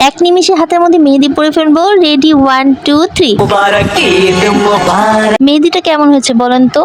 এক নিমিশে হাতের মধ্যে মেহেদি পরে ফেলব। রেডি ওয়ান টু থ্রি মেহেদিটা কেমন হয়েছে বলেন তো?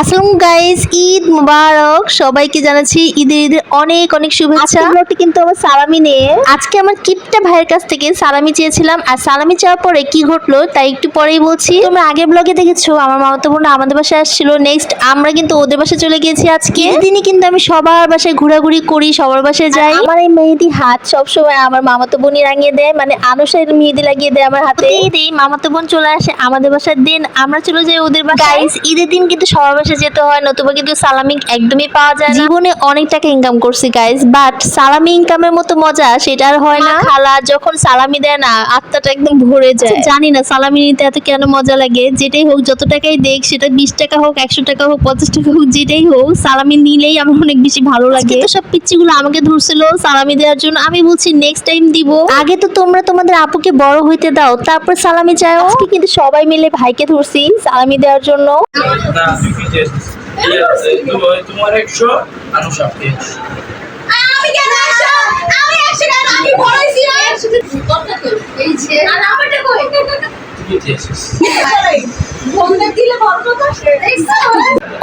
আসসালাম গাইজ ঈদ মুবারক। সবাইকে জানাচ্ছি ঈদের ঈদের অনেক অনেক শুভেচ্ছা। ব্লগটি কিন্তু আমার সালামি নিয়ে। আজকে আমার কিপটা ভাইয়ের কাছ থেকে সালামি চেয়েছিলাম। আর সালামি চাওয়ার পরে কি ঘটলো তাই একটু পরেই বলছি। তোমরা আগের ব্লগে দেখেছ আমার মামাতো বোন আমাদের বাসায় আসছিল। নেক্সট আমরা কিন্তু ওদের বাসায় চলে গিয়েছি আজকে। দিনই কিন্তু আমি সবার বাসায় ঘোরাঘুরি করি সবার বাসায় যাই। আমার এই মেহেদি হাত সবসময় আমার মামাতো বোনই রাঙিয়ে দেয় মানে আনুষের মেহেদি লাগিয়ে দেয় আমার হাতে। ঈদে মামাতো বোন চলে আসে আমাদের বাসার দিন আমরা চলে যাই ওদের বাসায়। ঈদের দিন কিন্তু সবার বাসায় যেতে হয় নতুবা কিন্তু সালামি একদমই পাওয়া যায় না। জীবনে অনেক টাকা ইনকাম করছি গাইস বাট সালামি ইনকামের মতো মজা সেটা আর হয় না। খালা যখন সালামি দেয় না আত্মাটা একদম ভরে যায়। জানি না সালামি নিতে এত কেন মজা লাগে? যেটাই হোক যত টাকাই দেখ সেটা বিশ টাকা হোক একশো টাকা হোক পঞ্চাশ টাকা হোক যেটাই হোক সালামি নিলেই আমার অনেক বেশি ভালো লাগে। তো সব পিচ্ছিগুলো আমাকে ধরছিল সালামি দেওয়ার জন্য। আমি বলছি নেক্সট টাইম দিব। আগে তো তোমরা তোমাদের আপুকে বড় হইতে দাও তারপর সালামি চাও। কিন্তু সবাই মিলে ভাইকে ধরছি সালামি দেওয়ার জন্য। তোমার একশো আনুষা পেয়েছি আমি কেন একশো? আমি একশো কেন? আমি বলেছি না এই যে আর আমারটা কই? তুমি দিয়েছিস দিলে বন্ধ তো দেখছ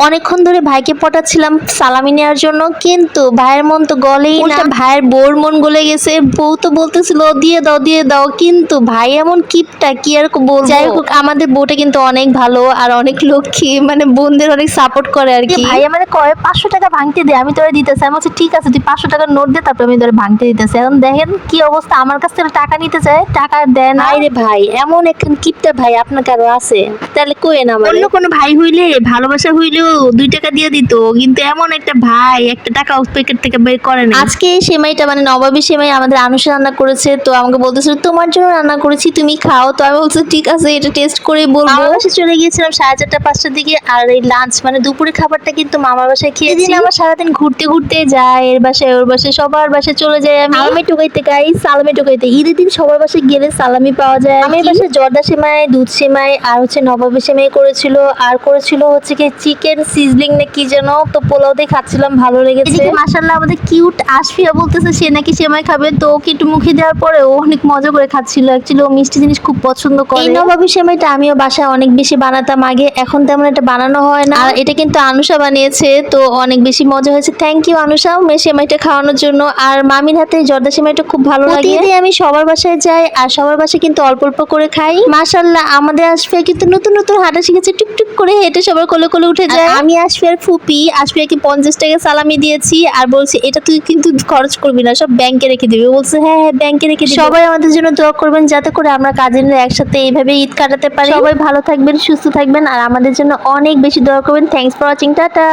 অনেকক্ষণ ধরে ভাইকে পটাচ্ছিলাম সালামি নেওয়ার জন্য কিন্তু ভাইয়ের মন তো গলেই না। ভাইয়ের বউর মন গলে গেছে। বউ তো বলতেছিল দিয়ে দাও দিয়ে দাও। কিন্তু ভাই এমন কিপটা কি আর বলব? যাই হোক আমাদের বউটা কিন্তু অনেক ভালো আর অনেক লক্ষ্মী মানে বোনদের অনেক সাপোর্ট করে আর কি। ভাই আমার কয় পাঁচশো টাকা ভাঙতে দে আমি তোরা দিতেছি। আমি বলছি ঠিক আছে তুই পাঁচশো টাকার নোট দে তারপর আমি তোরা ভাঙতে দিতেছি। এখন দেখেন কি অবস্থা আমার কাছ থেকে টাকা নিতে চায় টাকা দেন না। রে ভাই এমন একখান কিপটা ভাই আপনার কারও আছে? তাহলে কোয়েন আমার। অন্য কোনো ভাই হইলে ভালোবাসা হইলেও দুই টাকা দিয়ে দিত কিন্তু এমন একটা ভাই একটা টাকা প্যাকেট থেকে বের করে না আজকে সেমাইটা মানে নবাবী সেমাই আমাদের আনুষা রান্না করেছে তো আমাকে বলতেছিল তোমার জন্য রান্না করেছি তুমি খাও। তো আমি বলছি ঠিক আছে এটা টেস্ট করে বলব। বাসায় চলে গিয়েছিলাম সাড়ে চারটা পাঁচটার দিকে আর এই লাঞ্চ মানে দুপুরে খাবারটা কিন্তু মামার বাসায় খেয়েছি। আমার সারাদিন ঘুরতে ঘুরতে যায় এর বাসায় ওর বাসায় সবার বাসায় চলে যায় আমি। সালামি টুকাইতে গাই সালামি টুকাইতে ঈদের দিন সবার বাসায় গেলে সালামি পাওয়া যায়। আমি বাসায় জর্দা সেমাই দুধ সেমাই আর হচ্ছে নবাবী সেমাই করেছিল। আর করেছিল হচ্ছে কি চিকেন সিজলিং না কি যেন তো পোলাও দিয়ে খাচ্ছিলাম ভালো লেগেছে। মাশাআল্লাহ আমাদের কিউট আশফিয়া বলতেছে সে নাকি সেমাই খাবে। তো ওকে একটু মুখে দেওয়ার পরে ও অনেক মজা করে খাচ্ছিল। অ্যাকচুয়ালি ও মিষ্টি জিনিস খুব পছন্দ করে। এই নবাবী সেমাইটা আমিও বাসায় অনেক বেশি বানাতাম আগে। এখন তেমন এটা বানানো হয় না। আর এটা কিন্তু আনুষা বানিয়েছে তো অনেক বেশি মজা হয়েছে। থ্যাংক ইউ আনুষা মে সেমাইটা খাওয়ানোর জন্য। আর মামির হাতে জর্দা সেমাইটা খুব ভালো লাগে। প্রতিদিন আমি সবার বাসায় যাই আর সবার বাসায় কিন্তু অল্প অল্প করে খাই। মাশাল্লাহ আমাদের আশফিয়া কিন্তু নতুন নতুন হাঁটা শিখেছে। টুকটুক করে হেঁটে সবার কোলে কোলে উঠে যায়। আমি আশফিয়ার ফুপি আশফিয়াকে পঞ্চাশ টাকা সালামি দিয়েছি আর বলছি এটা তুই কিন্তু খরচ করবি না সব ব্যাংকে রেখে দিবি। বলছে হ্যাঁ হ্যাঁ ব্যাংকে রেখে দিবি। সবাই আমাদের জন্য দোয়া করবেন যাতে করে আমরা কাজিনরা একসাথে এইভাবে ঈদ কাটাতে পারি। সবাই ভালো থাকবেন সুস্থ থাকবেন আর আমাদের জন্য অনেক বেশি দোয়া করবেন। Thanks for watching tata.